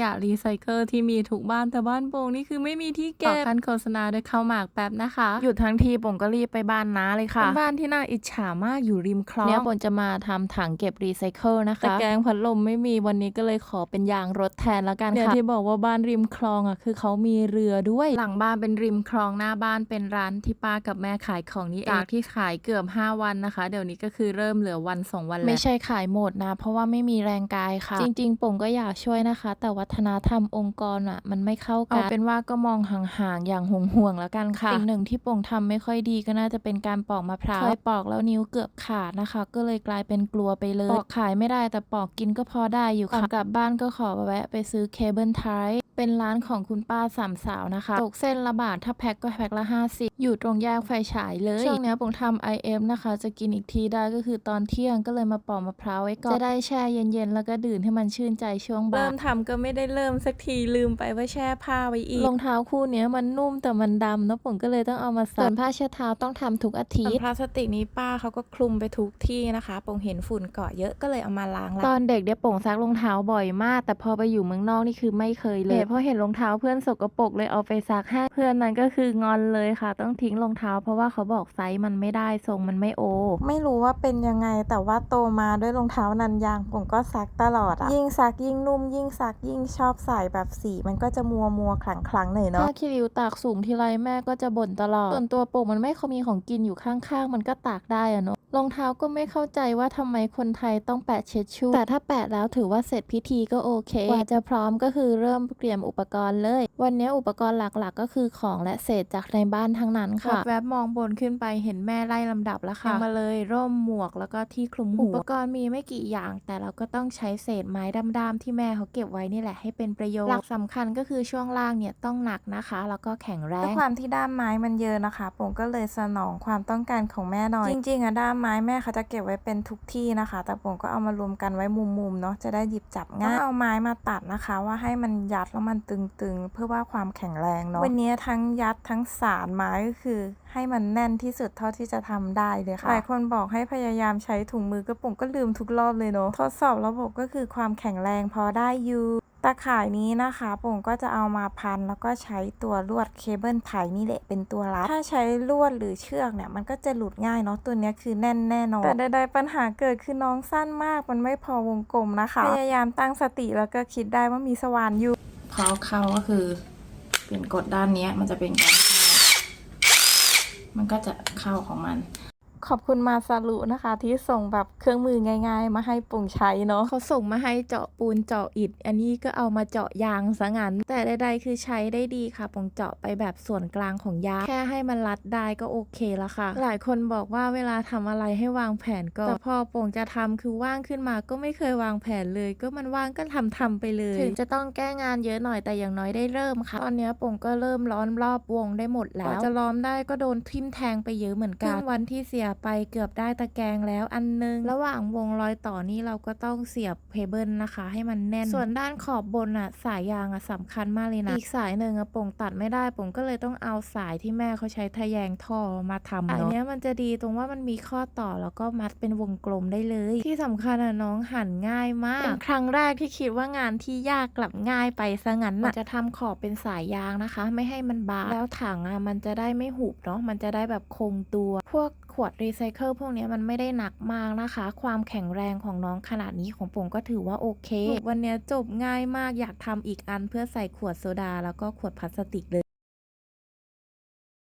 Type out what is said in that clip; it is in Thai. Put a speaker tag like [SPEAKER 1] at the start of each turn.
[SPEAKER 1] ยะรีไซเคิลที่มีทุกบ้านแต่บ้านโป่งนี่คือไม่มีที่เก็บขั้นโฆษณาด้วยข้าวหมากแป๊บนะคะ หยุดทั้งทีโป่งก็รีบไปบ้านน้าเลยค่ะเป็นบ้านที่น่าอิจฉามากอยู่ริมคลองเนี่ยโป่งจะมาทำถังเก็บรีไซเคิลนะคะแต่แกงพัดลมไม่มีวันนี้ก็เลยขอเป็นยางรถแทนแล้วกันค่ะเนี่ยที่บอกว่าบ้านริมคลองอะคือเขามีเรือด้วย หลังบ้านเป็นริมคลองหน้าบ้านเป็นร้านที่ป้ากับแม่ขายของนี่เองจากที่ขายเกือบ 5 วันนะคะ เดี๋ยวนี้ก็คือเริ่มเหลือวัน2วันแล้วไม่ใช่ขายหมดนะ เพราะว่าไม่มีแรงกายค่ะ จริง ๆป่งก็อยากช่วยนะคะ แต่วัฒนธรรมองค์กรอะ มันไม่เข้ากัน เอาเป็นว่าก็มองห่างๆ อย่างห่วงๆ แล้วกันค่ะสิ่งหนึ่งที่ป่งทำไม่ค่อยดีก็น่าจะเป็นการปอกมะพร้าวเคยปอกแล้วนิ้วเกือบขาดนะคะ ก็เลยกลายเป็นกลัวไปเลย ปอกขายไม่ได้แต่ปอกกินก็พอได้อยู่ค่ะก่อนกลับบ้านก็ขอแวะไปซื้อเคเบิลไทป์เป็นร้านของคุณป้าสามสาวนะคะ ตกเส้นละบาท ถ้าแพ็คก็แพ็คละ 50 อยู่ตรงแยกไฟฉายเลย ช่วงเนี้ยผมทำ IF นะคะ จะกินอีกทีได้ก็คือตอนเที่ยงก็เลยมาปอกมะพร้าวไว้ก่อน จะได้แช่เย็นๆ แล้วก็ดื่มให้มันชื่นใจช่วงบ่าย เริ่มทำก็ไม่ได้เริ่มสักทีลืมไปว่าแช่ผ้าไว้อีกรองเท้าคู่เนี้ยมันนุ่มแต่มันดำนะผมก็เลยต้องเอามาใส่ส่วนผ้าเช็ดเท้าต้องทำทุกอาทิตย์พลาสติกนี้ป้าเขาก็คลุมไปทุกที่นะคะปงเห็นฝุ่นเกาะเยอะก็เลยเอามาล้างตอนเด็กเดี๋ยวปงซักรองเท้าบ่อยมาก แต่พอไปอยู่เมืองนอกนี่คือไม่เคยเลยเพราะเห็นรองเท้าเพื่อนสกปรกเลยเอาไปซักให้เพื่อนนั้นก็คืองอนเลยค่ะ ต้องทิ้งรองเท้า เพราะว่าเขาบอกไซส์มันไม่ได้ทรงมันไม่โอ
[SPEAKER 2] ไม่รู้ว่าเป็นยังไงแต่ว่าโตมาด้วยรองเท้านันยางผมก็ซักตลอดอะยิ่งซักยิ่งนุ่มยิ่งซักยิ่งชอบใส่แบบสีมันก็จะมัวมัวๆคลังคลังๆหน่อยเนาะ
[SPEAKER 1] ถ้าคิริวตากสูงทีไรแม่ก็จะบ่นตลอด ส่วนตัวโป่งมันไม่เขามีของกินอยู่ข้างๆ มันก็ตากได้อะเนาะรองเท้าก็ไม่เข้าใจว่าทำไมคนไทยต้องแปะเช็ดชู่แต่ถ้าแปะแล้วถือว่าเสร็จพิธีก็โอเคกว่าจะพร้อมก็คือเริ่มเตรียมอุปกรณ์เลย วันนี้อุปกรณ์หลักๆ ก็คือของและเศษจากในบ้านทั้งนั้นค่ะแวบมองบนขึ้นไปเห็นแม่ไล่ลำดับแล้วค่ะมาเลยร่มหมวกแล้วก็ที่คลุมหัวอุปกรณ์มีไม่กี่อย่าง แต่เราก็ต้องใช้เศษไม้ดำๆที่แม่เขาเก็บไว้นี่แหละให้เป็นประโยชน์หลักสำคัญก็คือช่วงล่างเนี่ยต้องหนักนะคะ แล้วก็แข็งแร
[SPEAKER 2] ด้วย
[SPEAKER 1] ง
[SPEAKER 2] ความที่ด้ามไม้มันเยอะนะคะผมก็เลยสนองความต้องการของแม่หน่อย จริงๆอะด้ามไม้แม่เขาจะเก็บไว้เป็นทุกที่นะคะ แต่ผมก็เอามารวมกันไว้มุมๆเนาะจะได้หยิบจับง่ายต้องเอาไม้มาตัดนะคะ ว่าให้มันยัดแล้วมันตึงๆ เพื่อว่าความแข็งแรงเนาะวันนี้ทั้งยัดทั้งสารไม้ก็คือให้มันแน่นที่สุดเท่าที่จะทำได้เลยค่ะ หลายคนบอกให้พยายามใช้ถุงมือกระปุกก็ลืมทุกรอบเลยเนาะ ทดสอบระบบก็คือความแข็งแรงพอได้อยู่ ตะข่ายนี้นะคะผมก็จะเอามาพันแล้วก็ใช้ตัวลวดเคเบิลไทยนี่แหละเป็นตัวรัด ถ้าใช้ลวดหรือเชือกเนี่ยมันก็จะหลุดง่ายเนาะตัวนี้คือแน่นแน่นอนแต่ใดๆปัญหาเกิดคือน้องสั้นมากมันไม่พอวงกลมนะคะ พยายามตั้งสติแล้วก็คิดได้ว่ามีสว่านอยู่
[SPEAKER 1] พอเข้าก็คือเปลี่ยนกดด้านนี้มันจะเป็นการมันก็จะเข้าของมัน
[SPEAKER 2] ขอบคุณมาซารุนะคะ ที่ส่งแบบเครื่องมือง่าย ๆ มาให้ปุ่งใช้เนาะ
[SPEAKER 1] เขาส่งมาให้เจาะปูนเจาะอิฐ อันนี้ก็เอามาเจาะยางซะงั้น แต่ใดๆคือใช้ได้ดีค่ะปงเจาะไปแบบส่วนกลางของยางแค่ให้มันรัดได้ก็โอเคแล้วค่ะ หลายคนบอกว่าเวลาทำอะไรให้วางแผนก็แต่พอปงจะทำคือว่างขึ้นมาก็ไม่เคยวางแผนเลย ก็มันว่างก็ทำทำไปเลยถึงจะต้องแก้งานเยอะหน่อยแต่อย่างน้อยได้เริ่มค่ะตอนเนี้ยปงก็เริ่มล้อมรอบวงได้หมดแล้วกว่าจะล้อมได้ก็โดนทิ่มแทงไปเยอะเหมือนกันวันที่เสียไปเกือบได้ตะแกรงแล้วอันนึง ระหว่างวงรอยต่อนี่เราก็ต้องเสียบเพเบิลนะคะ ให้มันแน่น ส่วนด้านขอบบนอะสายยางอะสำคัญมากเลยนะ อีกสายหนึ่งอะป่งตัดไม่ได้ป่งก็เลยต้องเอาสายที่แม่เขาใช้ทะแยงท่อมาทำเนาะสายเนี้ยมันจะดีตรงว่ามันมีข้อต่อแล้วก็มัดเป็นวงกลมได้เลย ที่สำคัญอะน้องหั่นง่ายมากเป็นครั้งแรกที่คิดว่างานที่ยากกลับง่ายไปซะงั้นน่ะจะทำขอบเป็นสายยางนะคะ ไม่ให้มันบางแล้วถังอะมันจะได้ไม่หุบเนาะมันจะได้แบบคงตัวพวกขวดรีไซเคิลพวกนี้มันไม่ได้หนักมากนะคะ ความแข็งแรงของน้องขนาดนี้ของผมก็ถือว่าโอเค วันนี้จบง่ายมากอยากทำอีกอันเพื่อใส่ขวดโซดา แล้วก็ขวดพลาสติกเลย